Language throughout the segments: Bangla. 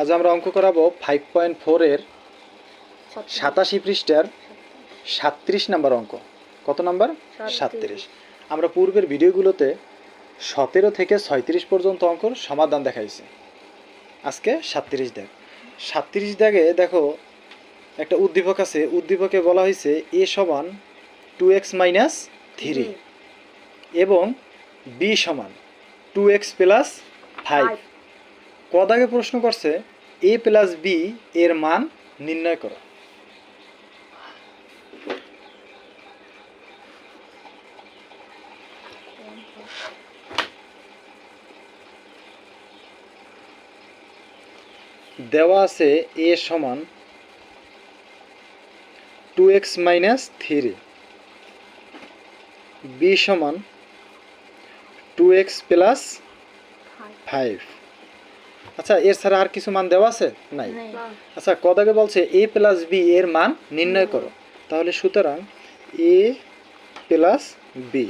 আজ আমরা অঙ্ক করাবো ফাইভ পয়েন্ট ফোরের সাতাশি পৃষ্ঠার সাতত্রিশ নাম্বার অঙ্ক। কত নাম্বার? সাতত্রিশ। আমরা পূর্বের ভিডিওগুলোতে সতেরো থেকে ছয়ত্রিশ পর্যন্ত অঙ্কর সমাধান দেখাইছি। আজকে সাতত্রিশ দেখ সাতত্রিশ দাগে দেখো একটা উদ্দীপক আছে উদ্দীপকে বলা হয়েছে এ সমান টু এক্স মাইনাস থ্রি এবং বি সমান টু এক্স প্লাস ফাইভ কদাগে প্রশ্ন করছে এ প্লাস বি এর মান নির্ণয় করো। দেওয়া আছে এ সমান two x minus three b সমান টু এক্স প্লাস ফাইভ আচ্ছা এর ছাড়া আর কিছু মান দেওয়া আছে? নাই। আচ্ছা কদাকে বলছে এ প্লাস বি এর মান নির্ণয় করো। তাহলে সুতরাং এ প্লাস বি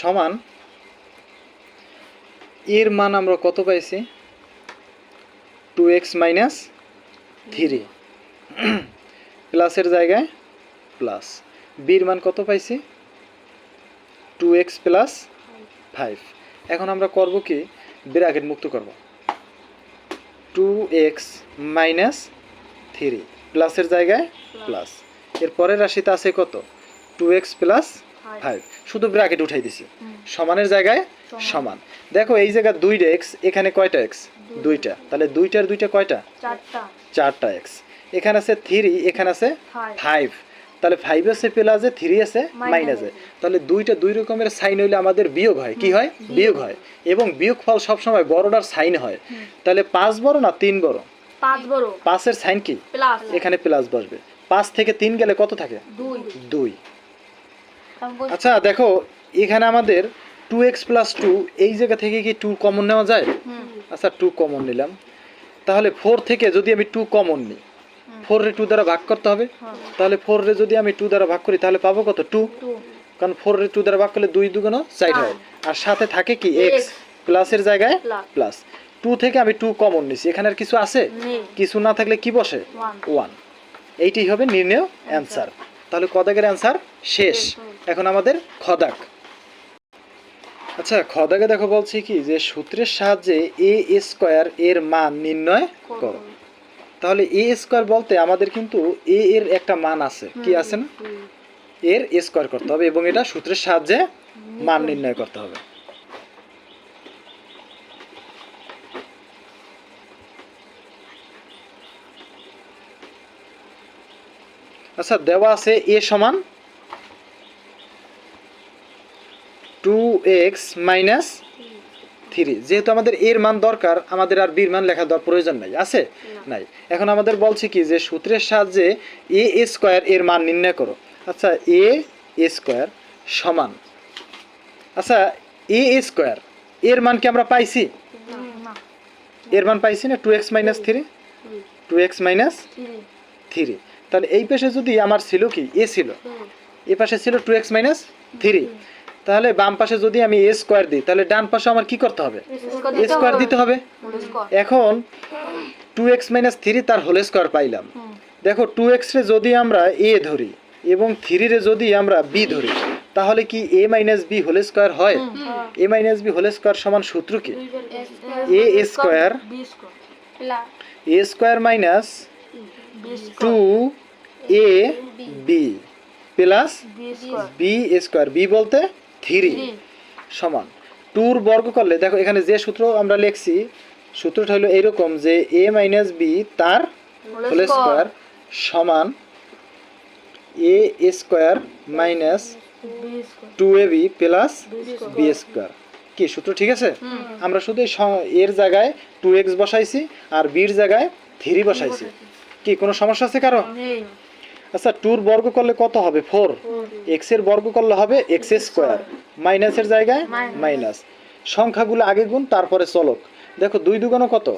সমান এর মান আমরা কত পাইছি? টু এক্স মাইনাস থ্রি প্লাসের জায়গায় প্লাস বির মান কত পাইছি? টু এক্স প্লাস ফাইভ এখন আমরা করব কি? ব্র্যাকেট মুক্ত করব। টু এক্স মাইনাস থ্রি প্লাসের জায়গায় প্লাস এর পরের রাশিতে আছে কত? টু এক্স প্লাস ফাইভ শুধু ব্র্যাকেট উঠাই দিছি। সমানের জায়গায় সমান। দেখো এই জায়গা দুইটা এক্স এখানে কয়টা এক্স দুইটা। তাহলে দুইটার দুইটা কয়টা? চারটা। এক্স এখানে আছে থ্রি এখানে আছে ফাইভ তাহলে ফাইভ আছে প্লাসে থ্রি আছে মাইনাসে তাহলে দুইটা দুই রকমের সাইন হইলে আমাদের বিয়োগ হয়। কি হয়? বিয়োগ হয়। এবং বিয়োগ ফল সবসময় বড়টার সাইন হয়। তাহলে পাঁচ বড় না তিন বড়? পাঁচ বড়। পাঁচের সাইন কি? এখানে প্লাস বসবে। পাঁচ থেকে তিন গেলে কত থাকে? দুই। আচ্ছা দেখো এখানে আমাদের টু এক্স প্লাস টু এই জায়গা থেকে কি টু কমন নেওয়া যায়? আচ্ছা টু কমন নিলাম। তাহলে ফোর থেকে যদি আমি টু কমন নিই ফোর রে টু দ্বারা ভাগ করতে হবে। হ্যাঁ। তাহলে ফোর রে যদি আমি টু দ্বারা ভাগ করি তাহলে পাবো কত? টু কারণ ফোর রে টু দ্বারা ভাগ করলে দুই দুগুণ চার হয়। আর সাথে থাকে কি? এক্স প্লাসের জায়গায় প্লাস টু থেকে আমি টু কমন নিছি। এখানে আর কিছু আছে? কিছু না থাকলে কি বসে? ওয়ান ওয়ান এইটি হবে নির্ণয় অ্যান্সার তাহলে কদাগের অ্যান্সার শেষ। এখন আমাদের খদাক। আচ্ছা খদাকে দেখো বলছি কি? যে সূত্রের সাহায্যে এ স্কোয়ার এর মান নির্ণয় করো। তাহলে এ স্কোয়ার বলতে আমাদের কিন্তু এ এর একটা মান আছে। কি আছে না? এর স্কোয়ার করতে হবে এবং এটা সূত্রের সাহায্যে মান নির্ণয় করতে হবে। আচ্ছা দেওয়া আছে এ সমান টু এক্স মাইনাস থ্রি যেহেতু আমাদের এর মান দরকার আমাদের আর বির মান লেখা দেওয়ার প্রয়োজন নাই। আছে? নাই। এখন আমাদের বলছে কি যে সূত্রের সাহায্যে এ স্কোয়ার এর মান নির্ণয় করো। আচ্ছা এ স্কোয়ার সমান। আচ্ছা এ স্কোয়ার এর মান কি আমরা পাইছি? এর মান পাইছি না? Two x minus three two x minus three তাহলে এই পাশে যদি আমার ছিল কি? এ ছিল। এ পাশে ছিল টু এক্স মাইনাস থ্রি তাহলে বাম পাশে যদি আমি এ স্কোয়ার দিই তাহলে ডান পাশে আমার কি করতে হবে? এ স্কোয়ার দিতে হবে এখন টু এক্স মাইনাস থ্রি তার হোল স্কোয়ার পাইলাম। দেখো টু এক্স রে যদি আমরা এ ধরি এবং থ্রি রে যদি আমরা বি ধরি তাহলে কি a minus b whole square হয়? A minus b whole square সমান সূত্র কি? A square a square minus two a b plus b square b বলতে থ্রি। সমান। টুর বর্গ করলে দেখো এখানে যে সূত্র আমরা লিখছি সূত্রটা হলো এরকম যে এ মাইনাস বি তার হোল স্কোয়ার। সমান a square minus two a b plus b square কি সূত্র ঠিক আছে? আমরা শুধু এর জায়গায় টু এক্স বসাইছি আর বির জায়গায় থ্রি বসাইছি। কি কোনো সমস্যা আছে কারও? নেই। আচ্ছা টুর বর্গ করলে কত হবে? ফোর। এক্সের বর্গ করলে হবে এক্স স্কোয়ার। মাইনাসের জায়গায় মাইনাস সংখ্যাগুলো আগে গুণ তারপরে চলক। দেখো দুই দুগুণ কত?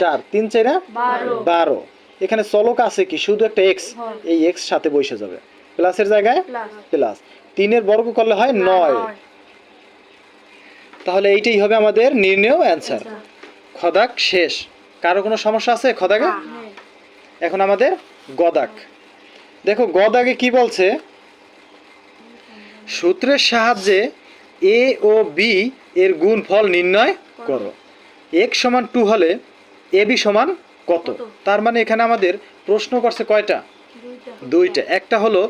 চার। তিন চাইরা বারো। এখানে চলক আছে কি? শুধু একটা এক্স এই এক্স সাথে বসে যাবে। প্লাসের জায়গায়? প্লাস তিনের বর্গ করলে হয় নয়। তাহলে এইটাই হবে আমাদের নির্ণয় অ্যান্সার খদাক শেষ। কারও কোনো সমস্যা আছে নেই এখন আমাদের গদাক। দেখো গদাগে কি বলছে? সূত্রের সাহায্যে এ ও বি এর গুণফল নির্ণয় করো। এক সমান টু হলে এ বি সমান কত? তার মানে এখানে আমাদের প্রশ্ন করছে কয়টা? দুইটা। একটা হলো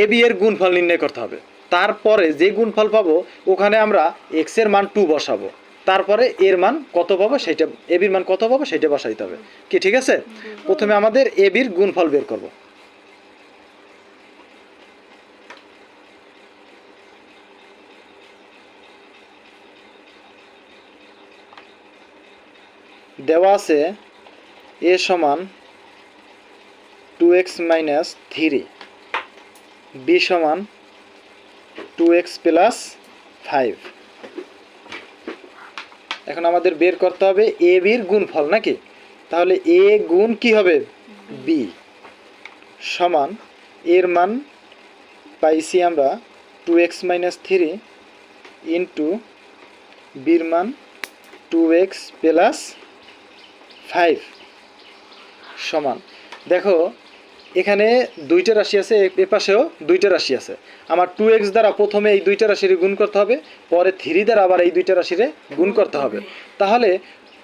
এ বি এর গুণফল নির্ণয় করতে হবে। তারপরে যে গুণফল পাবো ওখানে আমরা এক্সের মান টু বসাবো। তারপরে এর মান কত পাবো সেটা এ বির মান কত পাবো সেটা বসাইতে হবে। কি ঠিক আছে? প্রথমে আমাদের এ বির গুণফল বের করব। দেওয়া আছে এ সমান two x minus three b সমান টু এক্স প্লাস ফাইভ। এখন আমাদের বের করতে হবে এ বির গুণফল নাকি? তাহলে এ গুণ কি হবে? বি। সমান এর মান পাইছি আমরা two x minus three into বির মান টু এক্স প্লাস ফাইভ সমান। দেখো এখানে দুইটা রাশি আছে এ- পাশেও দুইটা রাশি আছে। আমার টু এক্স দ্বারা প্রথমে এই দুইটা রাশির গুণ করতে হবে পরে থ্রি দ্বারা আবার এই দুইটা রাশিরে গুণ করতে হবে। তাহলে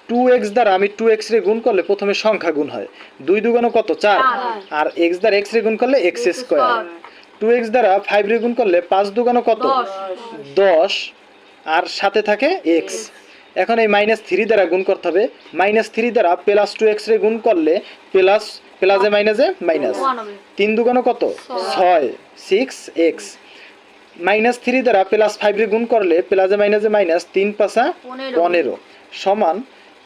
টু এক্স দ্বারা আমি টু এক্স রে গুণ করলে প্রথমে সংখ্যা গুণ হয়। দুই দুগুণ কত? চার। আর এক্স দ্বারা এক্স রে গুণ করলে এক্স স্কোয়ার টু এক্স দ্বারা ফাইভ রে গুণ করলে পাঁচ দুগুণ কত? দশ। আর সাথে থাকে এক্স এখন এই মাইনাস থ্রি দ্বারা গুণ করতে হবে। মাইনাস থ্রি দ্বারা প্লাস টু এক্স রে গুণ করলে প্লাস প্লাসে মাইনাসে মাইনাস তিন দুগুণ কত? ছয়। সিক্স এক্স মাইনাস থ্রি দ্বারা প্লাস ফাইভ রে গুণ করলে প্লাসে মাইনাসে মাইনাস তিন পনেরো। পনেরো। সমান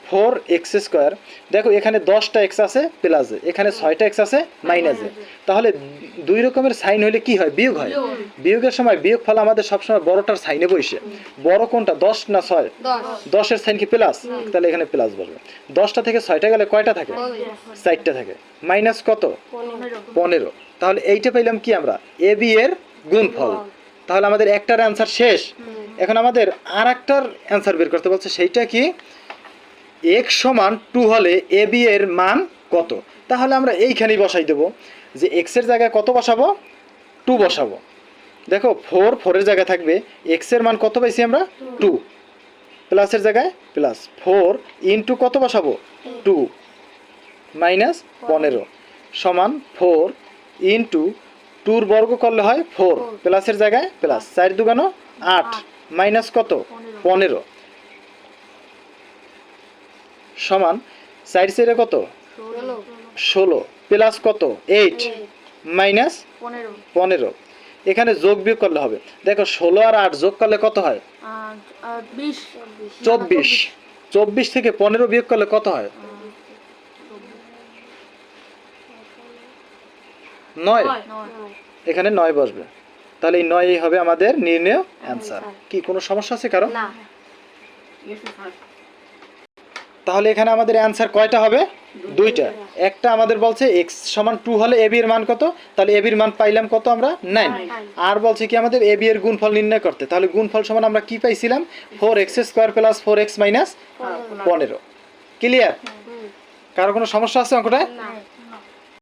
ফোর এক্স স্কোয়ার। দেখো এখানে দশটা এক্স আছে প্লাসে এখানে ছয়টা এক্স আছে মাইনাসে তাহলে দুই রকমের সাইন হলে কি হয়? বিয়োগ হয়। বিয়োগের সময় বিয়োগ ফল আমাদের সবসময় বড়টার সাইনে বসে বড় কোনটা? দশ না ছয়? দশের সাইন কি প্লাস? তাহলে এখানে প্লাস বসবে। দশটা থেকে ছয়টা গেলে কয়টা থাকে? চারটা থাকে। মাইনাস কত? পনেরো। পনেরো। তাহলে এইটা পেলাম কি আমরা? এ বি এর গুণফল। তাহলে আমাদের একটার অ্যান্সার শেষ। এখন আমাদের আর একটার অ্যান্সার বের করতে বলছে সেইটা কি? এক্স সমান টু হলে এ বি এর মান কত? তাহলে আমরা এইখানেই বসাই দেবো যে এক্সের জায়গায় কত বসাবো? টু বসাবো। দেখো ফোর ফোরের জায়গায় থাকবে। এক্সের মান কত পাইছি আমরা? টু প্লাসের জায়গায় প্লাস ফোর ইন্টু কত বসাবো? টু মাইনাস পনেরো। সমান ফোর ইন্টু টুর বর্গ করলে হয় ফোর প্লাসের জায়গায় প্লাস চার দুগানো আট। মাইনাস কত? পনেরো। সমান চার সাইডে কত? ষোলো। প্লাস কত? এইট। মাইনাস পনেরো। এখানে যোগ বিয়োগ করলে হবে। দেখো ষোলো আর আট যোগ করলে কত হয়? চব্বিশ। চব্বিশ। থেকে পনেরো বিয়োগ করলে কত হয়? নয়। নয়। এখানে নয় বসবে। তাহলে এই নয়ই হবে আমাদের নির্ণয় অ্যান্সার কি কোনো সমস্যা আছে কারণ না। তাহলে এখানে আমাদের অ্যান্সার কয়টা হবে? দুইটা। একটা আমাদের বলছে এক্স সমান টু হলে এবি এর মান কত? তাহলে এবির মান পাইলাম কত আমরা? নাইন আর বলছে কি আমাদের এবি এর গুণফল নির্ণয় করতে। তাহলে গুণফল সমান আমরা কি পাইছিলাম? Four x square plus four x minus পনেরো। ক্লিয়ার কারও কোনো সমস্যা আছে অঙ্কটায়?